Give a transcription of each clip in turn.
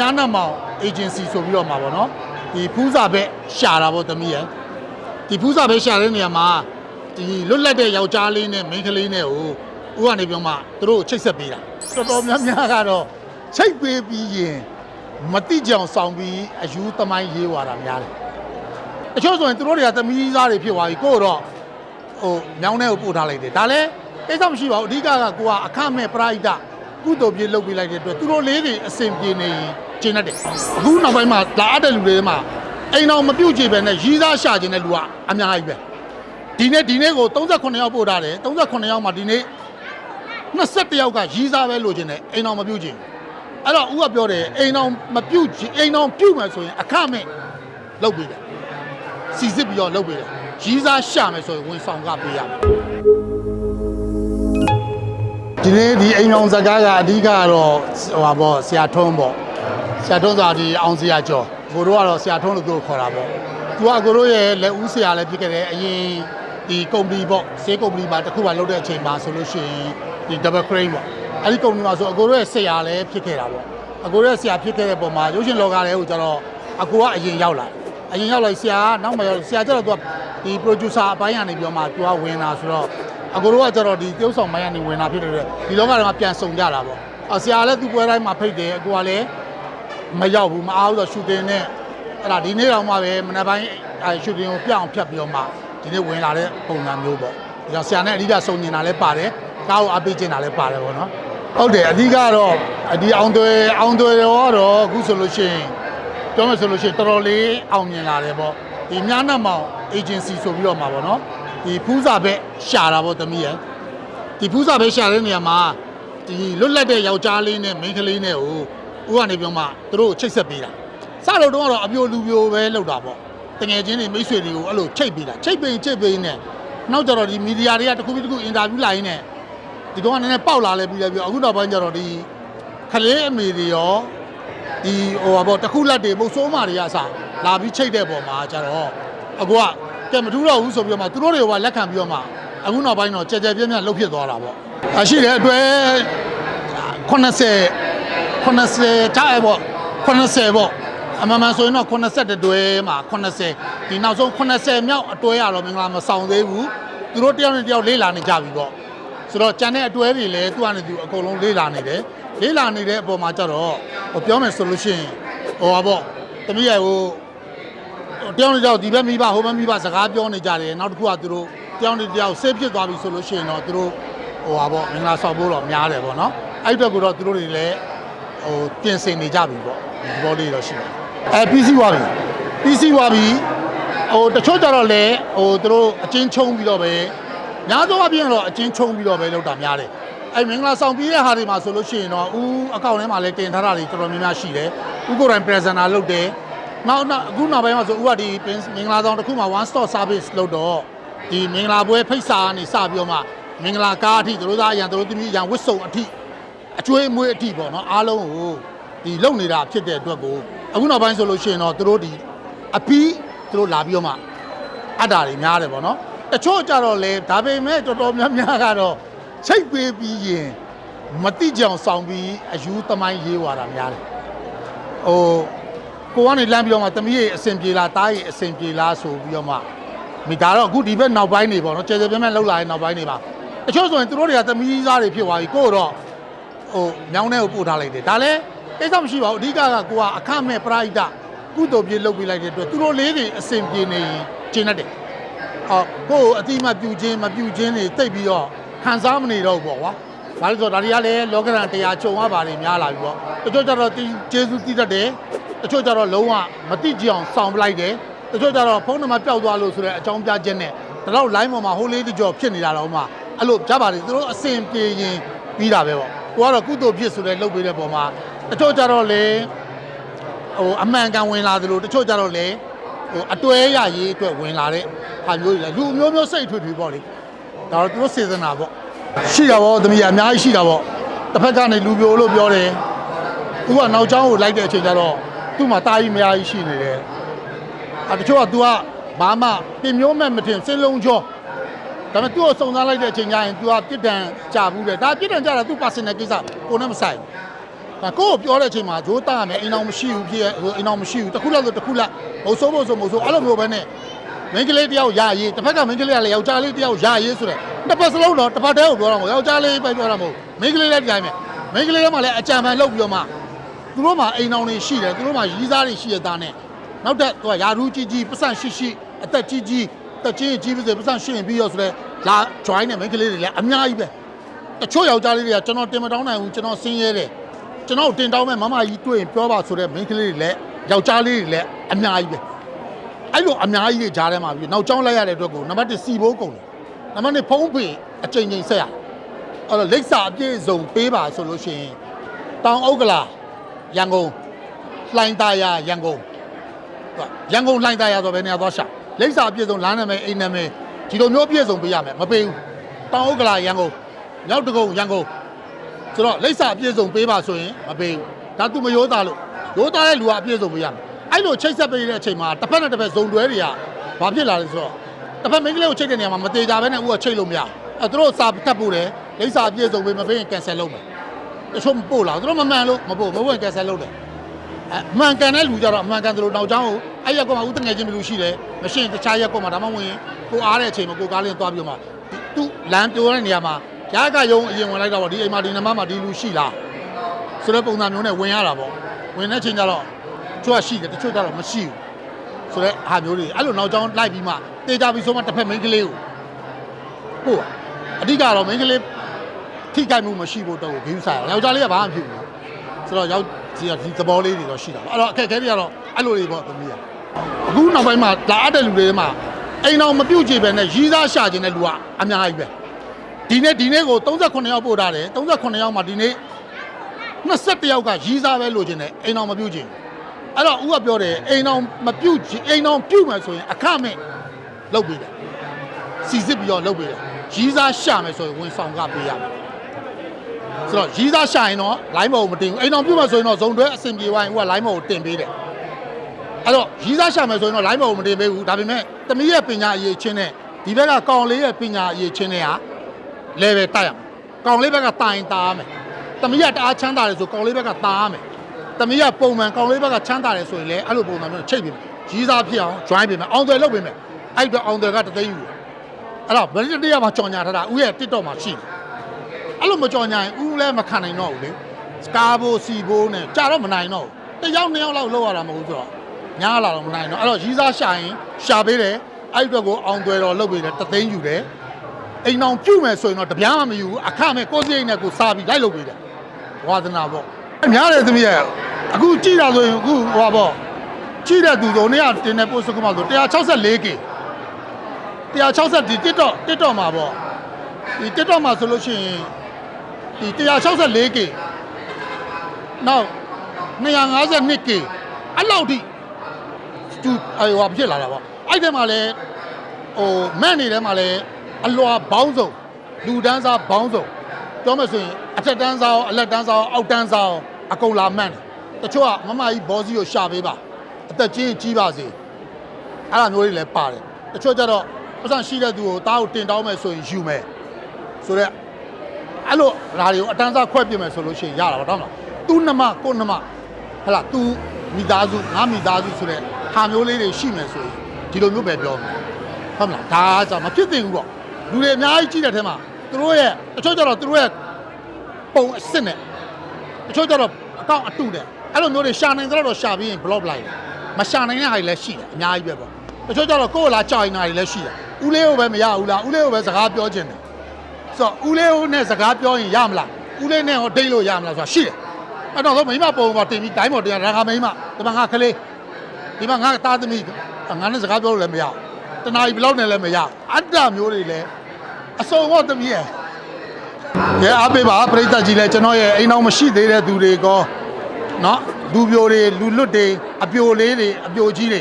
ညာနတ်မောင် agency ဆိုပြီးတော့မှာပေါ့နော်ဒီဖူးစာဘက်ရှာတာပေါ့သမီးရယ်ဒီဖူးစာဘက်ရှာတဲ့နေရာမှာဒီလွတ်လပ်တဲ့ယောက်ျားလေးနဲ့မိန်းကလေးနဲ့ကိုဦးကနေပြောမှသူတို့ကိုချိတ်ဆက်ပေးတာတော်တော်များများကတော့ချိတ်ပေးပြီးရင်မတိကြောင်ဆောင်ပြီးအယူသမိုင်းရေးွာတာများတယ်တချို့ဆိုရင်သူတို့တွေကသမီးသားတွေဖြစ်သွားပြီကိုတော့ဟိုမြောင်းထဲကိုပို့ထားလိုက်တယ်ဒါလည်းကိစ္စမရှိပါဘူးအဓိကကကိုကအခမဲ့ပရိဒကုသိုလ်ပြေလုပ်ပေးလိုက်တဲ့အတွက်သူတို့လေးတွေအစဉ်ပြေနေရင် ကျင်းတတ်တယ်အခုနောက်ပိုင်းမှာလာအပ်တဲ့လူတွေမှာအိမ်အောင်မပြုတ်ကြည့်ပဲနဲ့ရီးသားရှာခြင်းတဲ့လူကအများကြီးပဲဒီနေ့ဒီနေ့ကို38ယောက်ပို့ထားတယ်38ယောက်မှာဒီနေ့21ယောက်ကရီးသားပဲလိုချင်တယ်အိမ်အောင်မပြုတ်ကြည့်အဲ့တော့ဦးကပြောတယ်အိမ်အောင်မပြုတ်ကြည့်အိမ်အောင်ပြုတ်မယ်ဆိုရင်အခမဲ့လုပ်ပေးတယ်စီစစ်ပြီးတော့လုပ်ပေးတယ်ရီးသားရှာမယ်ဆိုရင်ဝန်ဆောင်ကပေးရမယ်ဒီနေ့ဒီအိမ်အောင်စကားကအဓိကကတော့ဟိုပါပေါ့ဆရာထုံးပေါ့ ဆရာထုံးဆိုတာဒီအောင်ဆရာကျော်ကိုတို့ကတော့ဆရာထုံးလို့သူ့ကိုခေါ်တာပေါ့သူကကိုတို့ရဲ့လက်ဦးဆရာလည်းဖြစ်ခဲ့တယ်အရင်ဒီကုမ္ပဏီပေါ့ဆေးကုမ္ပဏီမှာတစ်ခုမှလုပ်တဲ့အချိန်မှာဆိုလို့ရှိရင်ဒီ double crane ပေါ့အဲ့ဒီကုမ္ပဏီမှာဆိုအကိုတို့ရဲ့ဆရာလည်းဖြစ်ခဲ့တာပေါ့အကိုတို့ရဲ့ဆရာဖြစ်ခဲ့တဲ့ပုံမှာရုပ်ရှင်လောကလည်းဟိုကျတော့အကိုကအရင်ရောက်လာအရင်ရောက်လာဆရာကနောက်မှရောက်ဆရာကျတော့သူကဒီ producer အပိုင်းကနေပြောမှသူကဝင်လာဆိုတော့အကိုတို့ကကျတော့ဒီပြုတ်ဆောင်မိုင်းကနေဝင်လာဖြစ်တဲ့အတွက်ဒီလောကထဲမှာပြန်ဆုံကြတာပေါ့အဆရာလည်းသူ့ပွဲတိုင်းမှာဖိတ်တယ်အကိုကလည်း မရောက်ဘူးမအားဘူးဆိုရှူတင်နဲ့အဲ့ဒါဒီနေ့တော့မှပဲမနက်ပိုင်းအဲရှူတင်ကိုပြအောင်ဖြတ်ပြီးတော့မှဒီနေ့ဝင်လာတဲ့ပုံစံမျိုးပေါ့ဒါကြောင့်ဆရာနဲ့အဓိကစုံနေတာလည်းပါတယ်ကားကိုအပိတ်ကျင်တာလည်းပါတယ်ပေါ့နော်ဟုတ်တယ်အဓိကတော့ဒီအောင်သွဲအောင်သွဲတော့တော့အခုဆိုလို့ရှိရင်ပြောမယ်ဆိုလို့ရှိရင်တော်တော်လေးအောင်မြင်လာတယ်ပေါ့ဒီမြနတ်မောင် agency ဆိုပြီးတော့မှာပေါ့နော်ဒီဖူးစာဘက်ရှာတာပေါ့သမီးရယ်ဒီဖူးစာဘက်ရှာတဲ့နေရာမှာဒီလွတ်လပ်တဲ့ယောက်ျားလေးနဲ့မိန်းကလေးနဲ့ကို ဦးကနေပြောမှသူတို့ကိုချိတ်ဆက်ပေးတာစလို့တော့ကတော့အပြိုလူပြိုပဲလောက်တာပေါ့တငယ်ချင်းတွေမိတ်ဆွေတွေကိုအဲ့လိုချိတ်ပေးတာချိတ်ပေးရင်ချိတ်ပေးရင်နဲ့နောက်ကြတော့ဒီမီဒီယာတွေကတစ်ခုပြီးတစ်ခုအင်တာဗျူးလာရင်းနဲ့ဒီကောင်ကနည်းနည်းပေါက်လာလဲပြီးလဲပြီးအခုနောက်ပိုင်းကျတော့ဒီခလေးအမေတွေရောဒီဟိုပါပေါ့တစ်ခုလက်တွေမုတ်ဆိုးမာတွေကအစလာပြီးချိတ်တဲ့ပုံမှာကျတော့အကူကကဲမထူးတော့ဘူးဆိုပြီးတော့မှသူတို့တွေကလက်ခံပြီးတော့မှအခုနောက်ပိုင်းတော့ကြဲကြဲပြင်းပြင်းလှုပ်ဖြစ်သွားတာပေါ့အရှိတယ်အတွဲ80 80ထားရပေါ့80ပေါ့အမှန်မှန်ဆိုရင်တော့80တွဲမှာ80ဒီနောက်ဆုံး80မြောက်အတွဲရတော့မင်္ဂလာမဆောင်သေးဘူးသူတို့တယောက်နဲ့တယောက်လေးလာနေကြပြီပေါ့ဆိုတော့ကြံတဲ့အတွဲတွေလည်းသူ့အနေနဲ့သူအကုန်လုံးလေးလာနေတယ်လေးလာနေတဲ့အပေါ်မှာကျတော့ဟိုပြောမယ်ဆိုလို့ရှိရင်ဟိုပါပေါ့တမီးရဲ့ဟိုတယောက်နဲ့တယောက်ဒီဘက်မိဘဟိုဘက်မိဘစကားပြောနေကြတယ်နောက်တစ်ခုကသူတို့တယောက်နဲ့တယောက်ဆေးဖြစ်သွားပြီဆိုလို့ရှိရင်တော့သူတို့ဟိုပါပေါ့မင်္ဂလာဆောက်ဖို့တော့များတယ်ပေါ့နော်အဲ့အတွက်ကိုတော့သူတို့တွေလည်း ဟိုပြင်ဆင်နေကြပြီပေါ့ဒီဘောလေးတော့ရှိတယ်အဲပြီးစီးသွားပြီပြီးစီးသွားပြီဟိုတချို့ကြတော့လည်းဟိုသူတို့အချင်းချုံပြီးတော့ပဲများသောအားဖြင့်တော့အချင်းချုံပြီးတော့ပဲလောက်တာများတယ်အဲ့မင်္ဂလာဆောင်ပြီးတဲ့ဟာတွေမှာဆိုလို့ရှိရင်တော့ဦးအကောင့်ထဲမှာလည်းတင်ထားတာတွေတော်တော်များများရှိတယ်ဦးကိုယ်တိုင် presenter လုပ်တယ်နောက်နောက်အခုနောက်ပိုင်းမှာဆိုဥကဒီမင်္ဂလာဆောင်တစ်ခုမှာ one stop service လုပ်တော့ဒီမင်္ဂလာပွဲဖိတ်စာကနေစပြီးတော့မှမင်္ဂလာကားအထိသူတို့သားအရန်သူတို့သမီးအရန်ဝစ်စုံအထိ အကျွေးအမွေးအထိပေါ့နော်အားလုံးကိုဒီလုံနေတာဖြစ်တဲ့အတွက်ကိုအခုနောက်ပိုင်းဆိုလို့ရှိရင်တော့သူတို့ဒီအပီးသူတို့လာပြီးတော့မှအပ်တာတွေများတယ်ပေါ့နော်တချို့ကြတော့လေဒါပေမဲ့တော်တော်များများကတော့ချိတ်ပေးပြီးရင်မတိကြောင်ဆောင်ပြီးအယူသမိုင်းရေးွာတာများတယ်ဟိုကိုကနေလမ်းပြီးတော့မှတမီးရဲ့အစင်ပြေလားတားရဲ့အစင်ပြေလားဆိုပြီးတော့မှမိဒါတော့အခုဒီဘက်နောက်ပိုင်းနေပေါ့နော်ကျေကျေပြင်းပြင်းလှုပ်လာတဲ့နောက်ပိုင်းနေပါတချို့ဆိုရင်သူတို့တွေကတမီးသားတွေဖြစ်သွားပြီကိုတော့ ဟိုမြောင်းထဲကိုပို့ထားလိုက်တယ်ဒါလည်းကိစ္စမရှိပါဘူးအဓိကကကိုကအခမဲ့ပရိဒကုသိုလ်ပြေလုပ်ပေးလိုက်တဲ့အတွက်သူတို့လေးတွေအစင်ပြေနေရင်ကျင်းတတ်တယ်အော်ကိုယ်အတိမပြူခြင်းမပြူခြင်းတွေတိတ်ပြီးတော့ခံစားမနေတော့ဘူးပေါ့ကွာဒါလို့ဆိုဒါတွေကလည်းလောကရန်တရားကြုံရပါတယ်များလာပြီပေါ့တချို့ကျတော့ကျေးဇူးတည်တတ်တယ်တချို့ကျတော့လုံးဝမတိကြအောင်စောင့်ပလိုက်တယ်တချို့ကျတော့ဖုန်းနံပါတ်ပျောက်သွားလို့ဆိုတဲ့အကြောင်းပြချက်နဲ့ဒါတော့ line ပေါ်မှာဟိုလေးတကြောဖြစ်နေတာတော့မှအဲ့လိုကြပါလေသူတို့အစင်ပြေရင်ပြီးတာပဲပေါ့ ကိုကတော့ကုသိုလ်ဖြစ်ဆိုတဲ့လုပ်ပေးတဲ့ပုံမှာတချို့ကျတော့လေဟိုအမှန်ကန်ဝင်လာသလိုတချို့ကျတော့လေဟိုအတွဲရရေးအတွက်ဝင်လာတဲ့ဟာမျိုးတွေလေလူမျိုးမျိုးစိတ်ထွေထွေပေါ့လေဒါတော့သူတို့စေစနာပေါ့ရှိတာပေါ့သမီးအများကြီးရှိတာပေါ့တစ်ဖက်ကနေလူပြိုလို့ပြောတယ်သူကနောက်ကျောင်းကိုလိုက်တဲ့အချိန်ကျတော့သူ့မှာတာကြီးမယားကြီးရှိနေတယ်။အဲတချို့က तू ကဘာမှပြင်မျိုးမဲ့မထင်စင်းလုံးချော ဒါပေမဲ့သူ့ကိုစုံစမ်းလိုက်တဲ့အချိန်ကျရင် तू ကပြစ်ဒဏ်ကြဘူးတဲ့ဒါပြစ်ဒဏ်ကြတာသူ့ personal ကိစ္စကိုနဲ့မဆိုင်ဘူးဒါကိုယ့်ကိုပြောတဲ့အချိန်မှာဂျိုးတားရမယ်အိမ်အောင်မရှိဘူးဖြစ်ရဲ့ဟိုအိမ်အောင်မရှိဘူးတစ်ခုလောက်ဆိုတစ်ခုလောက်မဟုတ်ဆိုးဖို့ဆိုမဟုတ်ဆိုးအဲ့လိုမျိုးပဲနဲ့မင်းကလေးတယောက်ယာရေးတစ်ဖက်ကမင်းကလေးကလည်းယောက်ျားလေးတယောက်ယာရေးဆိုတဲ့တစ်ပတ်စလုံးတော့တစ်ပတ်တည်းကိုပြောတာမဟုတ်ယောက်ျားလေးပဲပြောတာမဟုတ်မင်းကလေးလည်းကြိုင်မယ်မင်းကလေးကမှလည်းအကြံပန်လုပ်ပြီးတော့မှသူတို့မှအိမ်အောင်တွေရှိတယ်သူတို့မှရီးစားတွေရှိရတာနဲ့နောက်တက်သူကယာရူးကြီးကြီးပတ်စံရှိရှိအသက်ကြီးကြီး တက်ကြီးကြီးပါစေပတ်စံရှိရင်ပြီးရောဆိုတဲ့လာ join နဲ့မင်းကလေးတွေလည်းအများကြီးပဲတချို့ယောက်ျားလေးတွေကကျွန်တော်တင်မတောင်းနိုင်ဘူးကျွန်တော်ဆင်းရဲတယ်ကျွန်တော်တင်တောင်းမဲ့မမကြီးတွေ့ရင်ပြောပါဆိုတဲ့မိန်းကလေးတွေလည်းယောက်ျားလေးတွေလည်းအများကြီးပဲအဲ့လိုအများကြီးတွေကြားထဲမှာပြီးနောက်ကျောင်းလိုက်ရတဲ့အတွက်ကိုနံပါတ်1စီဘိုးကုန်တယ်နံပါတ်2ဖုံးပေအချိန်ချင်းဆက်ရအဲ့တော့လိပ်စာအပြည့်စုံပေးပါဆိုလို့ရှိရင်တောင်ဥက္ကလာရန်ကုန်လှိုင်းသားရရန်ကုန်ဟုတ်ရန်ကုန်လှိုင်းသားရဆိုဘယ်နေရာသွားရှာ လိပ်စာအပြည့်စုံလမ်းနာမည်အိမ်နာမည်ဒီလိုမျိုးအပြည့်စုံပေးရမယ်မပေးဘူးတောင်ဥက္ကလာရန်ကုန်မြောက်တကုံရန်ကုန်ဆိုတော့လိပ်စာအပြည့်စုံပေးပါဆိုရင်မပေးဘူးဒါသူမရိုးသားလို့ရိုးသားတဲ့လူကအပြည့်စုံပေးရမယ်အဲ့လိုချိတ်ဆက်ပေးတဲ့အချိန်မှာတစ်ဖက်နဲ့တစ်ဖက်ဇုံတွဲတွေကဘာဖြစ်လာလဲဆိုတော့တစ်ဖက်မိန်းကလေးကိုချိတ်တဲ့နေရာမှာမသေးကြဘဲနဲ့ဦးကချိတ်လို့မရဘူးအဲ့သူတို့စာထပ်ပို့တယ်လိပ်စာအပြည့်စုံပေးမပေးရင်ကန်ဆယ်လုပ်မယ်တချို့မပို့လာဘူးသူတို့မမှန်လို့မပို့မပို့ရင်ကန်ဆယ်လုပ်တယ် အမှန်ကန်တဲ့လူကြတော့အမှန်ကန်တယ်လို့နောက်ကျောင်းကိုအဲ့ရက်ကွက်မှာဦးတငယ်ချင်းဘယ်လူရှိတယ်မရှိရင်တခြားရက်ကွက်မှာဒါမှမဟုတ်ရင်ကိုအားတဲ့အချိန်မှာကိုကားလေးသွားပြီးတော့မှသူလမ်းပြိုတဲ့နေရာမှာရကယုံအရင်ဝင်လိုက်တော့ဒီအိမ်မှာဒီနမမှာဒီလူရှိလားဆိုတဲ့ပုံစံမျိုးနဲ့ဝင်ရတာပေါ့ဝင်တဲ့ချိန်ကျတော့တချို့ကရှိတယ်တချို့ကျတော့မရှိဘူးဆိုတဲ့အားမျိုးတွေအဲ့လိုနောက်ကျောင်းလိုက်ပြီးမှတေးကြပြီးဆိုမှတစ်ဖက်မိန်းကလေးကိုဟုတ်အဓိကတော့မိန်းကလေးထိကြိုက်မှုမရှိဖို့တော့ဂိမ်းဆိုင်ယောက်ျားလေးကဘာမှမဖြစ်ဘူးဆိုတော့ယောက် ဒီဒီသဘောလေးတွေတော့ရှိတာပေါ့အဲ့တော့အခက်အခဲတွေကတော့အဲ့လိုတွေပေါ့သမီးကအခုနောက်ပိုင်းမှာလာအပ်တဲ့လူတွေမှာအိမ်အောင်မပြုတ်ကြည့်ပဲနဲ့ရီးစားရှာခြင်းတဲ့လူကအများကြီးပဲဒီနေ့ဒီနေ့ကို38ယောက်ပို့ထားတယ်38ယောက်မှာဒီနေ့21ယောက်ကရီးစားပဲလိုချင်တယ်အိမ်အောင်မပြုတ်ချင်အဲ့တော့ဦးကပြောတယ်အိမ်အောင်မပြုတ်ချင်အိမ်အောင်ပြုတ်မယ်ဆိုရင်အခမဲ့လုပ်ပေးတယ်စီစစ်ပြီးတော့လုပ်ပေးတယ်ရီးစားရှာမယ်ဆိုရင်ဝန်ဆောင်ကပေးရမယ် ဆိုတော့ရီးစားရှာရင်တော့ line မော်ကိုမတင်ဘူးအိမ်အောင်ပြုတ်မယ်ဆိုရင်တော့ဇုံတွဲအဆင်ပြေသွားရင်ဦးက line မော်ကိုတင်ပေးတယ်အဲ့တော့ရီးစားရှာမယ်ဆိုရင်တော့ line မော်ကိုမတင်ပေးဘူးဒါပေမဲ့တမီးရဲ့ပညာအရေးချင်းနဲ့ဒီဘက်ကကောင်လေးရဲ့ပညာအရေးချင်းနဲ့ဟာ level တိုက်ရမယ်။ကောင်လေးဘက်ကတိုင်တာရမယ်။တမီးကတအားချမ်းသာတယ်ဆိုကောင်လေးဘက်ကတာရမယ်။တမီးကပုံမှန်ကောင်လေးဘက်ကချမ်းသာတယ်ဆိုရင်လည်းအဲ့လိုပုံစံမျိုးချိတ်ပေးမယ်။ကြီးစားဖြစ်အောင် join ပေးမယ်။အောင်တယ်လုပ်ပေးမယ်။အဲ့တော့အောင်တယ်ကတသိန်းယူတယ်။အဲ့တော့ဘယ်တစ်တရားမှကြော်ညာထားတာဦးရဲ့ TikTok မှာရှိတယ်။ အဲ့လိုမကြော်ညာရင်ဦးလည်းမခံနိုင်တော့ဘူးလေ။စကားဘိုးစီဘိုးနဲ့ကြာတော့မနိုင်တော့ဘူး။တစ်ယောက်နှစ်ယောက်လောက်လောက်ရတာမဟုတ်ဘူးဆိုတော့ညားလာတော့မနိုင်တော့အဲ့တော့ကြီးစားရှာရင်ရှာပေးတယ်။အဲ့ဒီအတွက်ကိုအောင်တယ်တော့လုပ်ပေးတယ်တသိန်းယူတယ်။အိမ်အောင်ပြုတ်မယ်ဆိုရင်တော့တပြားမှမယူဘူးအခမဲ့ကိုယ်စိတ်နဲ့ကိုယ်စားပြီးလိုက်လုပ်ပေးတယ်ဝါသနာပေါ့အများတယ်သမီးရဲ့အခုကြည့်တာဆိုရင်အခုဟိုပါပေါ့ကြည့်တဲ့သူတို့နေ့ကတင်တဲ့ပို့စကမဆို 164K 160ဒီ TikTok TikTok မှာပေါ့ဒီ TikTok မှာဆိုလို့ရှိရင် ဒီ 164K နောက် 252K အဲ့လောက်ထိသူအေးဟိုဖြစ်လာတာပေါ့အဲ့ဒီမှာလည်းဟိုမန့်နေထဲမှာလည်းအလွာဘောင်းစုံလူတန်းစားဘောင်းစုံပြောမယ်ဆိုရင်အထက်တန်းစားရောအလက်တန်းစားရောအောက်တန်းစားရောအကုန်လာမန့်တယ်တချို့ကမမကြီးဘောစီကိုရှာပေးပါအသက်ကြီးရင်ကြီးပါစေအဲ့လိုမျိုးတွေလည်းပါတယ်တချို့ကျတော့ပတ်စံရှိတဲ့သူကိုတားကိုတင်တောင်းမယ်ဆိုရင်ယူမယ်ဆိုတော့ အဲ့လိုဓာတွေကိုအတန်းစားခွဲပြမယ်ဆိုလို့ရှိရင်ရတာပါတော့မလားသူနှမကိုနှမဟလာသူမိသားစုငါမိသားစုဆိုတဲ့ဟာမျိုးလေးတွေရှိမယ်ဆိုရင်ဒီလိုမျိုးပဲပြောမယ်ဟုတ်မလားဒါကကြောင့်မဖြစ်သင့်ဘူးပေါ့လူတွေအများကြီးကြည့်တဲ့ထဲမှာသူတို့ရဲ့တချို့ကျတော့သူတို့ရဲ့ပုံအစ်စ်နဲ့တချို့ကျတော့အကောင့်အတုတဲ့အဲ့လိုမျိုးတွေရှာနိုင်တဲ့တော့ရှာပြီးရင် block လိုက်တယ်မရှာနိုင်တဲ့ဟာတွေလည်းရှိတယ်အများကြီးပဲပေါ့တချို့ကျတော့ကိုယ့်ကိုလာကြောင်နေတာတွေလည်းရှိတယ်ဦးလေးကိုပဲမရဘူးလားဦးလေးကိုပဲစကားပြောခြင်းတယ် ဆိုတော့ဦးလေးကိုနဲ့စကားပြောရင်ရမလားဦးလေးနဲ့ဟောဒိတ်လို့ရမလားဆိုတာရှိတယ်အဲ့တော့ဆိုမိမပုံပေါ်တင်ပြီးတိုင်းပေါ်တင်ရတာငါမိမဒီမှာငါကလေးဒီမှာငါသားသမီးငါနဲ့စကားပြောလို့လည်းမရဘူးတနားကြီးဘလောက်နဲ့လည်းမရအတ္တမျိုးတွေလည်းအစုံတော့သမီးရဲ့ရဲအားပေးပါပြိတ္တကြီးလည်းကျွန်တော်ရဲ့အိမ်အောင်မရှိသေးတဲ့သူတွေကောနော်လူပြိုတွေလူလွတ်တွေအပြိုလေးတွေအပြိုကြီးတွေ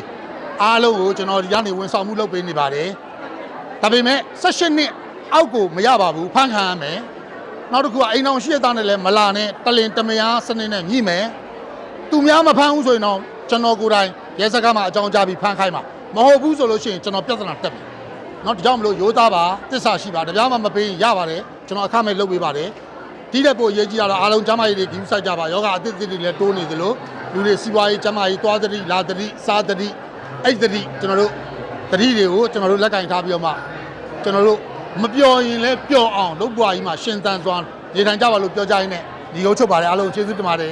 အားလုံးကိုကျွန်တော်ဒီကနေဝန်ဆောင်မှုလုပ်ပေးနေပါတယ်ဒါပေမဲ့16နှစ် အောက်ကိုမရပါဘူးဖန်ခံရမယ်နောက်တစ်ခုကအိမ်အောင်ရှိရသားနဲ့လည်းမလာနဲ့တလင်တမယာစနစ်နဲ့ညှိမယ်သူများမဖမ်းဘူးဆိုရင်တော့ကျွန်တော်ကိုယ်တိုင်ရဲစခန်းမှာအကြောင်းကြားပြီးဖမ်းခိုင်းမှာမဟုတ်ဘူးဆိုလို့ရှိရင်ကျွန်တော်ပြဿနာတက်မယ်နော်ဒါကြောင့်မလို့ရိုးသားပါတစ္ဆာရှိပါတပြားမှမပေးရင်ရပါတယ်ကျွန်တော်အခမဲ့လုပ်ပေးပါတယ်ဒီတဲ့ပိုအရေးကြီးတာတော့အားလုံးကျမကြီးတွေဂိူးဆိုင်ကြပါယောဂအသစ်သစ်တွေလည်းတိုးနေသလိုလူတွေစီးပွားရေးကျမကြီးသွားသတိလာသတိစားသတိအဲ့သတိကျွန်တော်တို့သတိတွေကိုကျွန်တော်တို့လက်ကင်ထားပြီးတော့မှကျွန်တော်တို့ မပျော်ရင်လည်းပျော်အောင်လုပ်ပွားကြီးမှာရှင်သန်စွာနေထိုင်ကြပါလို့ပြောကြရင်းနဲ့ဒီကုန်းချုပ်ပါတယ်အားလုံးကျေးဇူးတင်ပါတယ်